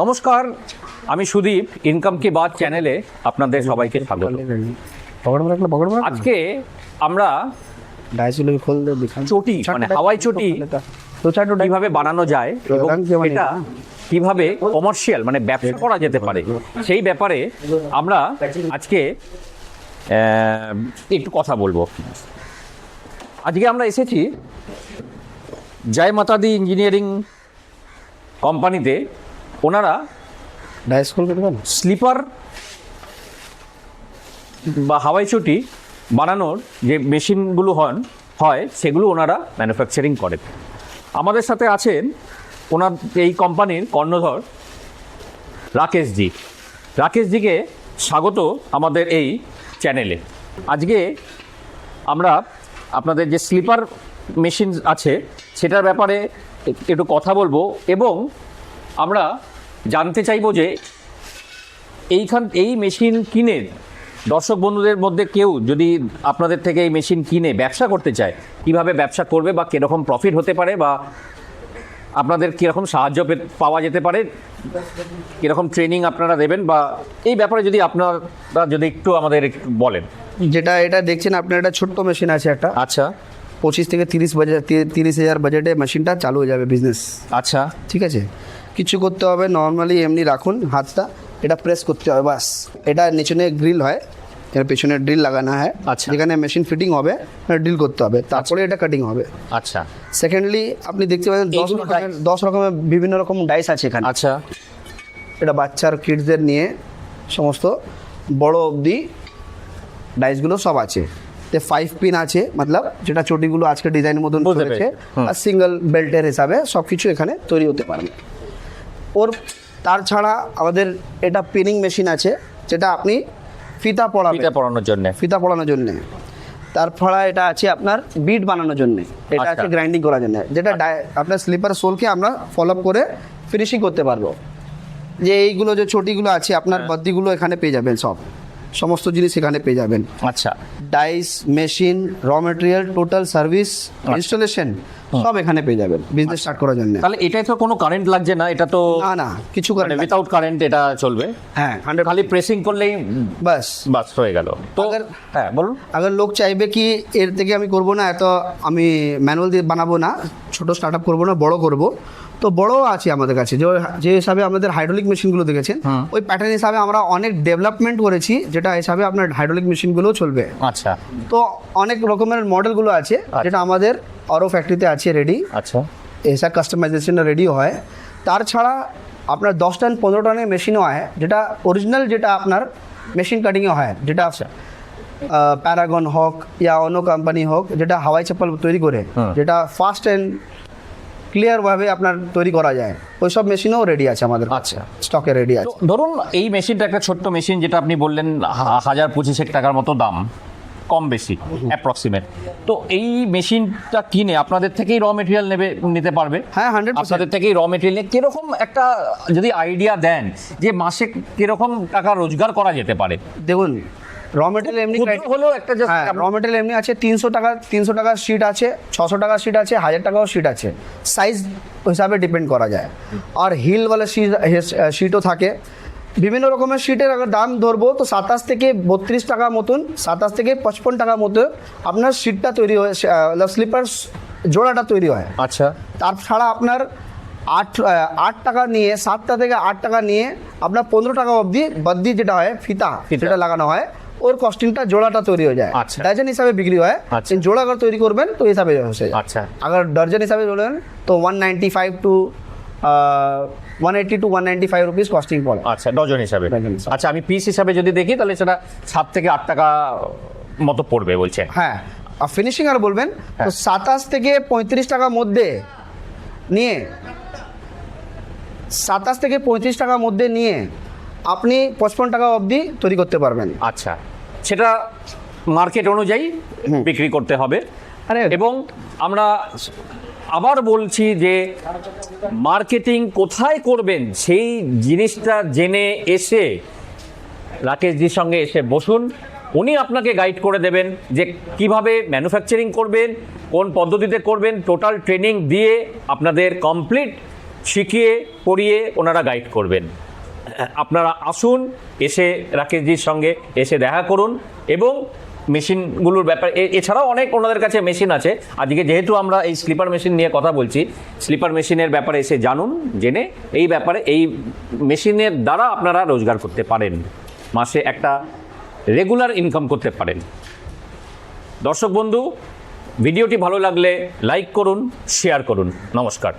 নমস্কার আমি সুদীপ ইনকাম কি বাদ চ্যানেলে আপনাদের সবাইকে স্বাগত। আজকে আমরা চটি মানে হাওয়াই চটি কীভাবে বানানো যায় এটা কীভাবে কমার্শিয়াল মানে ব্যবসা করা যেতে পারে সেই ব্যাপারে আমরা আজকে একটু কথা বলব। আজকে আমরা এসেছি জয় মাতাদি ইঞ্জিনিয়ারিং কোম্পানিতে ওনারা ডাইস স্লিপার বা হাওয়াই চটি বানানোর যে মেশিনগুলো হন হয় সেগুলো ওনারা ম্যানুফ্যাকচারিং করেন। আমাদের সাথে আছেন ওনার এই কোম্পানির কর্ণধর রাকেশজি রাকেশজিকে স্বাগত আমাদের এই চ্যানেলে। আজকে আমরা আপনাদের যে স্লিপার মেশিন আছে সেটার ব্যাপারে একটু কথা বলব এবং আমরা জানতে চাইব যে এইখান এই মেশিন কিনে দর্শক বন্ধুদের মধ্যে কেউ যদি আপনাদের থেকে এই মেশিন কিনে ব্যবসা করতে চায় কীভাবে ব্যবসা করবে বা কীরকম প্রফিট হতে পারে বা আপনাদের কীরকম সাহায্য পাওয়া যেতে পারে কীরকম ট্রেনিং আপনারা দেবেন বা এই ব্যাপারে যদি আপনারা যদি একটু আমাদের একটু বলেন। যেটা এটা দেখছেন আপনার একটা ছোট্ট মেশিন আছে একটা। আচ্ছা। পঁচিশ থেকে তিরিশ বাজে তিরিশ হাজার বাজেটে মেশিনটা চালু হয়ে যাবে বিজনেস আচ্ছা। ঠিক আছে? কিছু করতে হবে নর্মালি এমনি রাখুন হাতটা এটা প্রেস করতে হবে বাস। এটা নিচনে গ্রিল হয় এর পেছনে ড্রিল লাগানো হয় আচ্ছা। যেখানে মেশিন ফিটিং হবে ড্রিল করতে হবে তারপরে এটা কাটিং হবে। আচ্ছা। সেকেন্ডলি আপনি দেখতে পাচ্ছেন দশ রকমের দশ রকমের বিভিন্ন রকম ডাইস আছে এখানে। আচ্ছা। এটা বাচ্চার কিডসদের নিয়ে সমস্ত বড় অবধি ডাইসগুলো সব আছে। তে ফাইভ পিন আছে মতলব যেটা চটিগুলো আজকে ডিজাইন মতন চলেছে আর সিঙ্গেল বেল্টের হিসাবে সব কিছু এখানে তৈরি হতে পারবে ওর তার ছাড়া আমাদের এটা পিনিং মেশিন আছে যেটা আপনি ফিতা পড়া ফিতা পড়ানোর জন্য। ফিতা পড়ানোর জন্য। তার ছাড়া এটা আছে আপনার বিট বানানোর জন্য। এটা আচ্ছা। আছে গ্রাইন্ডিং করার জন্য। যেটা ডাই- আপনার স্লিপার সোলকে আমরা ফলো আপ করে ফিনিশিং করতে পারব। যে এইগুলো যে চটিগুলো আছে আপনার হ্যাঁ। বদ্দিগুলো এখানে পেয়ে যাবেন সব। সমস্ত জিনিস এখানে পেয়ে যাবেন। আচ্ছা। ডাইস মেশিন র মেটেরিয়াল টোটাল সার্ভিস আচ্ছা। ইনস্টলেশন সব এখানে পেয়ে যাবেন বিজনেস স্টার্ট আচ্ছা। করার জন্য। তাহলে এটাই তো কোনো কারেন্ট লাগছে না এটা তো না না কিছু কারেন্ট উইদাউট কারেন্ট এটা চলবে। হ্যাঁ। খালি প্রেসিং করলেই বাস। বাস হয়ে গেল। তো হ্যাঁ বলুন। আগার লোক চাইবে কি এর থেকে আমি করব না এত আমি ম্যানুয়াল দিয়ে বানাবো না ছোট স্টার্টআপ করব না বড় করব। তো বড় আছে আমাদের কাছে। যে যে হিসাবে আমাদের হাইড্রোলিক মেশিনগুলো দেখেছেন ওই প্যাটার্ন হিসাবে আমরা অনেক ডেভেলপমেন্ট করেছি যেটা হিসাবে আপনার হাইড্রোলিক মেশিনগুলো চলবে। আচ্ছা। তো অনেক রকমের মডেলগুলো আছে যেটা আমাদের আরও ফ্যাক্টরিতে আছে রেডি আচ্ছা। এসা কাস্টমাইজেশন রেডি হয়। তার ছাড়া আপনার দশ টান পনেরো টানের মেশিনও হয় যেটা অরিজিনাল যেটা আপনার মেশিন কাটিংয়ে হয় যেটা প্যারাগন হোক ইয়া অন্য কোম্পানি হোক যেটা হাওয়াই চপ্পল তৈরি করে যেটা ফাস্ট অ্যান্ড ক্লিয়ারভাবে আপনার তৈরি করা যায়। ওই সব মেশিনও রেডি আছে আমাদের। আচ্ছা। স্টকে রেডি আছে। ধরুন এই মেশিনটা একটা ছোট্ট মেশিন যেটা আপনি বললেন হাজার পঁচিশেক টাকার মতো দাম কম বেশি অ্যাপ্রক্সিমেট তো এই মেশিনটা কিনে আপনাদের থেকেই র মেটেরিয়াল নেবে নিতে পারবে? হ্যাঁ হান্ড্রেড আপনাদের থেকেই র মেটেরিয়াল নিয়ে কীরকম একটা যদি আইডিয়া দেন যে মাসে কীরকম টাকা রোজগার করা যেতে পারে? দেখুন র মেটেরিয়াল এমনি হলেও একটা হ্যাঁ র মেটেরিয়াল এমনি আছে তিনশো টাকা তিনশো টাকার শিট আছে ছশো টাকার শিট আছে হাজার টাকাও শিট আছে। সাইজ হিসাবে ডিপেন্ড করা যায়। আর হিল হিলওয়ালা শিটও থাকে। বিভিন্ন রকমের শিটের আগে দাম ধরবো তো সাতাশ থেকে বত্রিশ টাকা মতন সাতাশ থেকে পঁচপন টাকা মতো আপনার সিটটা তৈরি হয় স্লিপার জোড়াটা তৈরি হয়। আচ্ছা। তার ছাড়া আপনার আট আট টাকা নিয়ে সাতটা থেকে আট টাকা নিয়ে আপনার পনেরো টাকা অবধি বদ্দি যেটা হয় ফিতা ফিতা। সেটা লাগানো হয়। ওর কস্টিংটা জোড়াটা তৈরি হয়ে যায়। আচ্ছা। ডজন হিসাবে বিক্রি হয়। আচ্ছা। জোড়া আগার তৈরি করবেন তো হিসাবে হয়ে আচ্ছা। আগার ডর্জন হিসাবে বলবেন তো one ninety five to one eighty to one ninety five rupees costing পড়ে। আচ্ছা ডজন হিসাবে। আচ্ছা আমি পিস হিসাবে যদি দেখি তাহলে সেটা সাত থেকে আট টাকা মতো পড়বে বলছে। হ্যাঁ আর ফিনিশিং আর বলবেন তো হ্যাঁ। সাতাশ থেকে পঁয়ত্রিশ টাকার মধ্যে নিয়ে সাতাশ থেকে পঁয়ত্রিশ টাকার মধ্যে নিয়ে আপনি পঁচপন টাকা অবধি তৈরি করতে পারবেন। আচ্ছা সেটা মার্কেট অনুযায়ী বিক্রি করতে হবে। এবং আমরা আবার বলছি যে মার্কেটিং কোথায় করবেন সেই জিনিসটা জেনে এসে রাকেশজির সঙ্গে এসে বসুন। উনি আপনাকে গাইড করে দেবেন যে কীভাবে ম্যানুফ্যাকচারিং করবেন কোন পদ্ধতিতে করবেন টোটাল ট্রেনিং দিয়ে আপনাদের কমপ্লিট শিখিয়ে পড়িয়ে ওনারা গাইড করবেন। আপনারা আসুন, এসে রাকেশজির সঙ্গে এসে দেখা করুন এবং মেশিনগুলোর ব্যাপারে এছাড়াও অনেক ওনাদের কাছে মেশিন আছে। আজকে যেহেতু আমরা এই স্লিপার মেশিন নিয়ে কথা বলছি, স্লিপার মেশিনের ব্যাপারে এসে জানুন, জেনে এই ব্যাপারে, এই মেশিনের দ্বারা আপনারা রোজগার করতে পারেন। মাসে একটা রেগুলার ইনকাম করতে পারেন। দর্শক বন্ধু, ভিডিওটি ভালো লাগলে লাইক করুন, শেয়ার করুন। নমস্কার।